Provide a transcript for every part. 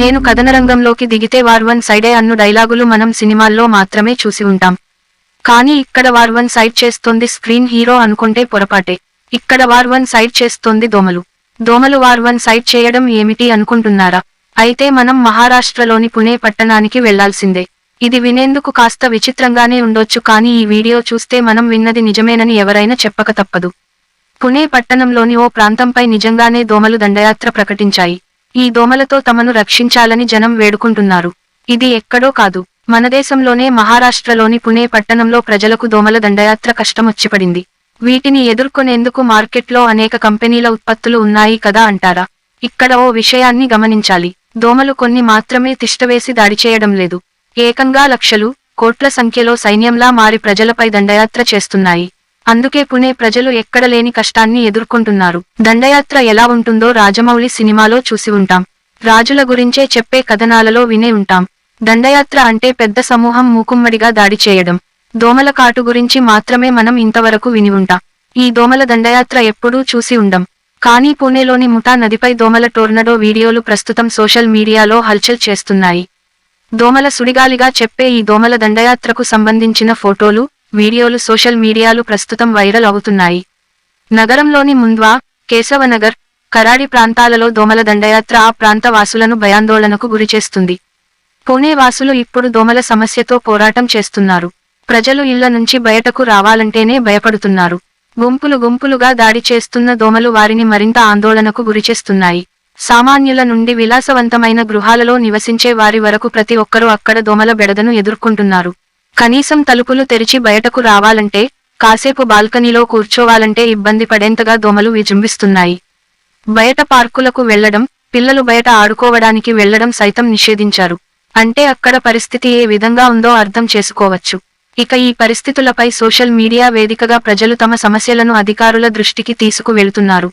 నేను కథనరంగంలోకి దిగితే war one సైడే అన్ను డైలాగులు మనం సినిమాల్లో మాత్రమే చూసి ఉంటాం. కానీ ఇక్కడ వార్ వన్ సైడ్ చేస్తోంది స్క్రీన్ హీరో అనుకుంటే పొరపాటే. ఇక్కడ వార్ వన్ సైడ్ చేస్తోంది దోమలు. దోమలు వార్ వన్ సైడ్ చేయడం ఏమిటి అనుకుంటున్నారా? అయితే మనం మహారాష్ట్రలోని పుణే పట్టణానికి వెళ్ళాల్సిందే. ఇది వినేందుకు కాస్త విచిత్రంగానే ఉండొచ్చు కానీ ఈ వీడియో చూస్తే మనం విన్నది నిజమేనని ఎవరైనా చెప్పక తప్పదు. పుణే పట్టణంలోని ఓ ప్రాంతంపై నిజంగానే దోమలు దండయాత్ర ప్రకటించాయి. ఈ దోమలతో తమను రక్షించాలని జనం వేడుకుంటున్నారు. ఇది ఎక్కడో కాదు. మనదేశంలోనే మహారాష్ట్రలోని పుణే పట్టణంలో ప్రజలకు దోమల దండయాత్ర కష్టమొచ్చిపడింది. వీటిని ఎదుర్కొనేందుకు మార్కెట్లో అనేక కంపెనీల ఉత్పత్తులు ఉన్నాయి కదా అంటారా? ఇక్కడ ఓ విషయాన్ని గమనించాలి. దోమలు కొన్ని మాత్రమే తిష్టవేసి దాడి చేయడం లేదు. ఏకంగా లక్షలు కోట్ల సంఖ్యలో సైన్యంలా మారి ప్రజలపై దండయాత్ర చేస్తున్నాయి. అందుకే పుణే ప్రజలు ఎక్కడ లేని కష్టాన్ని ఎదుర్కొంటున్నారు. దండయాత్ర ఎలా ఉంటుందో రాజమౌళి సినిమాలో చూసి ఉంటాం. రాజుల గురించే చెప్పే కథనాలలో వినే ఉంటాం. దండయాత్ర అంటే పెద్ద సమూహం మూకుమ్మడిగా దాడి చేయడం. దోమల కాటు గురించి మాత్రమే మనం ఇంతవరకు విని ఉంటాం. ఈ దోమల దండయాత్ర ఎప్పుడూ చూసి ఉండం. కానీ పూణేలోని ముఠా నదిపై దోమల టోర్నడో వీడియోలు ప్రస్తుతం సోషల్ మీడియాలో హల్చల్ చేస్తున్నాయి. దోమల సుడిగాలిగా చెప్పే ఈ దోమల దండయాత్రకు సంబంధించిన ఫోటోలు వీడియోలు సోషల్ మీడియాలు ప్రస్తుతం వైరల్ అవుతున్నాయి. నగరంలోని ముంద్వా కేశవనగర్ కరాడి ప్రాంతాలలో దోమల దండయాత్ర ఆ ప్రాంత వాసులను భయాందోళనకు గురిచేస్తుంది పూణే వాసులు ఇప్పుడు దోమల సమస్యతో పోరాటం చేస్తున్నారు. ప్రజలు ఇళ్ళ నుంచి బయటకు రావాలంటేనే భయపడుతున్నారు. గుంపులు గుంపులుగా దాడి చేస్తున్న దోమలు వారిని మరింత ఆందోళనకు గురిచేస్తున్నాయి సామాన్యుల నుండి విలాసవంతమైన గృహాలలో నివసించే వారి వరకు ప్రతి ఒక్కరూ అక్కడ దోమల బెడదను ఎదుర్కొంటున్నారు. కనీసం తలుపులు తెరిచి బయటకు రావాలంటే కాసేపు బాల్కనీలో కూర్చోవాలంటే ఇబ్బంది పడేంతగా దోమలు విజృంభిస్తున్నాయి. బయట పార్కులకు వెళ్ళడం పిల్లలు బయట ఆడుకోవడానికి వెళ్ళడం సైతం నిషేధించారు. అంటే అక్కడ పరిస్థితి ఏ విధంగా ఉందో అర్థం చేసుకోవచ్చు. ఇక ఈ పరిస్థితులపై సోషల్ మీడియా వేదికగా ప్రజలు తమ సమస్యలను అధికారుల దృష్టికి తీసుకువెళ్తున్నారు.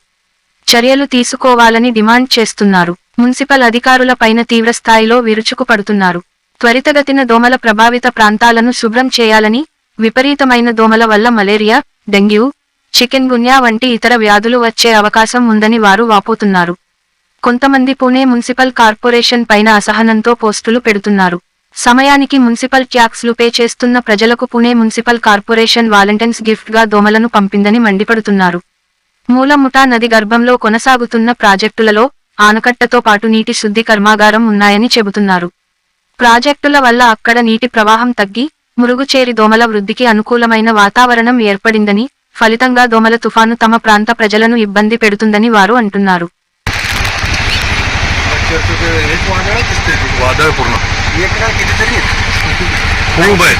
చర్యలు తీసుకోవాలని డిమాండ్ చేస్తున్నారు. మున్సిపల్ అధికారుల పైన తీవ్రస్థాయిలో విరుచుకుపడుతున్నారు. త్వరితగతిన దోమల ప్రభావిత ప్రాంతాలను శుభ్రం చేయాలని విపరీతమైన దోమల వల్ల మలేరియా డెంగ్యూ చికెన్ గున్యా వంటి ఇతర వ్యాధులు వచ్చే అవకాశం ఉందని వారు వాపోతున్నారు. కొంతమంది పూణే మున్సిపల్ కార్పొరేషన్ పైన అసహనంతో పోస్టులు పెడుతున్నారు. సమయానికి మున్సిపల్ ట్యాక్స్లు పే చేస్తున్న ప్రజలకు పూణే మున్సిపల్ కార్పొరేషన్ వాలంటైన్స్ గిఫ్ట్గా దోమలను పంపిందని మండిపడుతున్నారు. మూలముఠా నది గర్భంలో కొనసాగుతున్న ప్రాజెక్టులలో ఆనకట్టతో పాటు నీటి శుద్ధి కర్మాగారం ఉన్నాయని చెబుతున్నారు. ప్రాజెక్టుల వల్ల అక్కడ నీటి ప్రవాహం తగ్గి మురుగుచేరి దోమల వృద్ధికి అనుకూలమైన వాతావరణం ఏర్పడిందని ఫలితంగా దోమల తుఫాను తమ ప్రాంత ప్రజలను ఇబ్బంది పెడుతుందని వారు అంటున్నారు चर्चेचे एक वादळ दिसते तिथे. वादळ पूर्ण एक ना कितीतरी आहेत. खूप आहे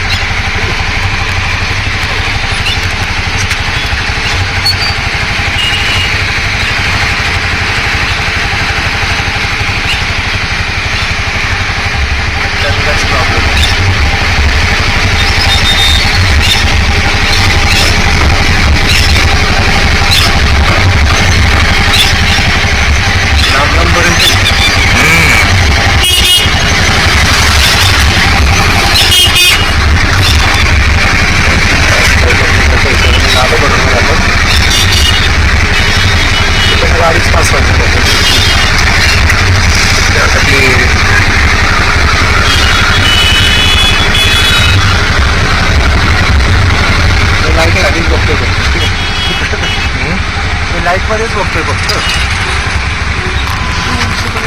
लाईट मध्येच बघतोय फक्त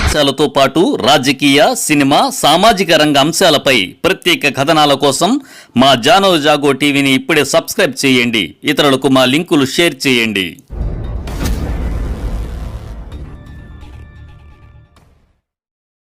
అంశాలతో పాటు రాజకీయ సినిమా సామాజిక రంగ అంశాలపై ప్రత్యేక కథనాల కోసం మా జానో జాగో టీవీని ఇప్పుడే సబ్స్క్రైబ్ చేయండి ఇతరులకు మా లింకులు షేర్ చేయండి